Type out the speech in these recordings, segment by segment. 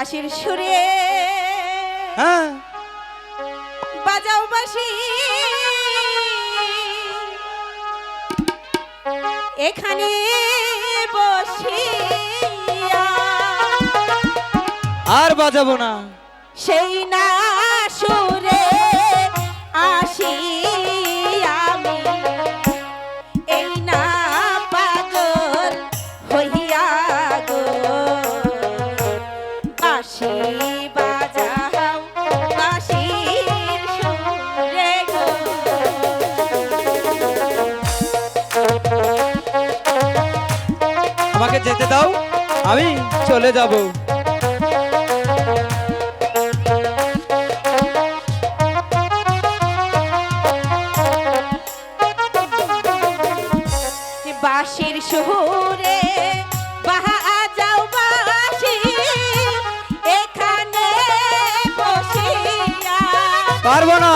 বাঁশির সুরে। হ্যাঁ। বাজাও বাঁশি। এখানে বসি আর বাজাবো না। সেই না যেতে দাও আমি চলে যাব। বাঁশির বসিয়া পারব না।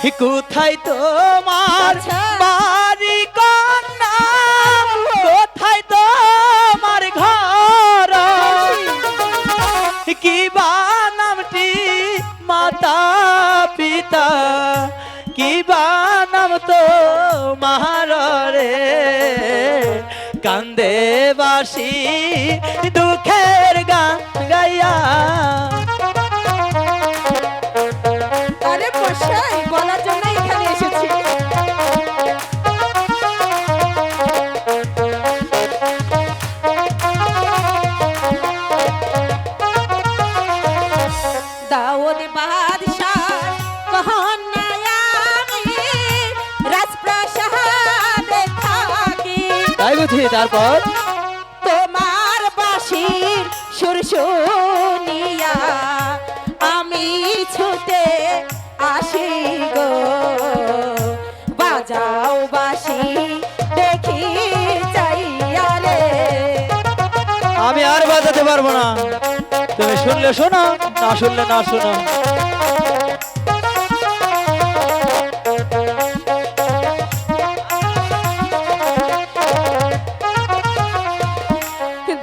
কোথায় তোমার আচ্ছা। বাড়ি কন্যা? কোথায় তোমার ঘর? কি বা নামটি মাতা পিতা? কি বা নাম তো মারে কান্দে বাসি দুঃখের গান গাইয়া মশাই বলার জন্য এখানে এসেছি। দাউদ বাদশাহ কহনায় রাজপ্রাসাদে থাকি। তাই বুঝি তারপর? তোমার বাঁশির সুর আমি আর বাজাতে পারব না। তুমি শুনলে শোনো না শুনলে না শোনো।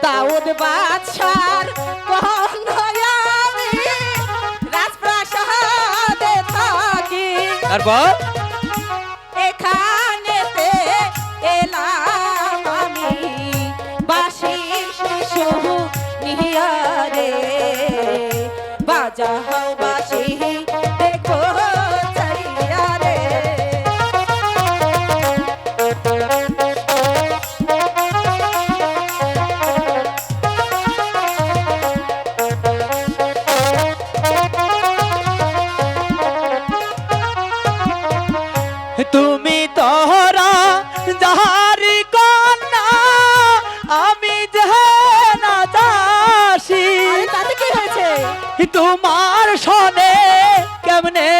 দাউদ বাদশার তারপর? বাজাও বাসি তোমার সনে কেমনে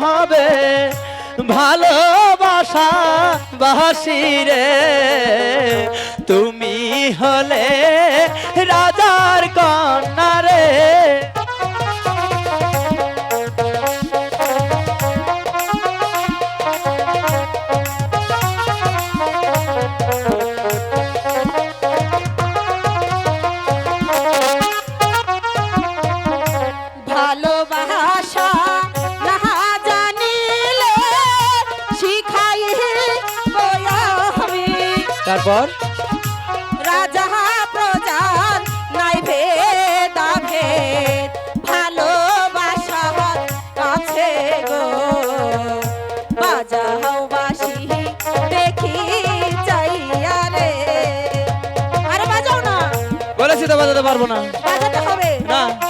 হবে ভালোবাসা বাসি রে? তুমি হলে তারপর? রাজা প্রজার নাই ভেদা ভেদ। ভালোবাসা কাছে গো। বাজাও বাসি দেখি চাইয়া রে। আরে বাজাও না। বলেছি তো বাজাতে পারব না। বাজাতে হবে। না।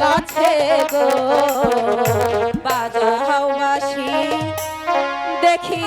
কাছে গো বাজাও বাসি দেখি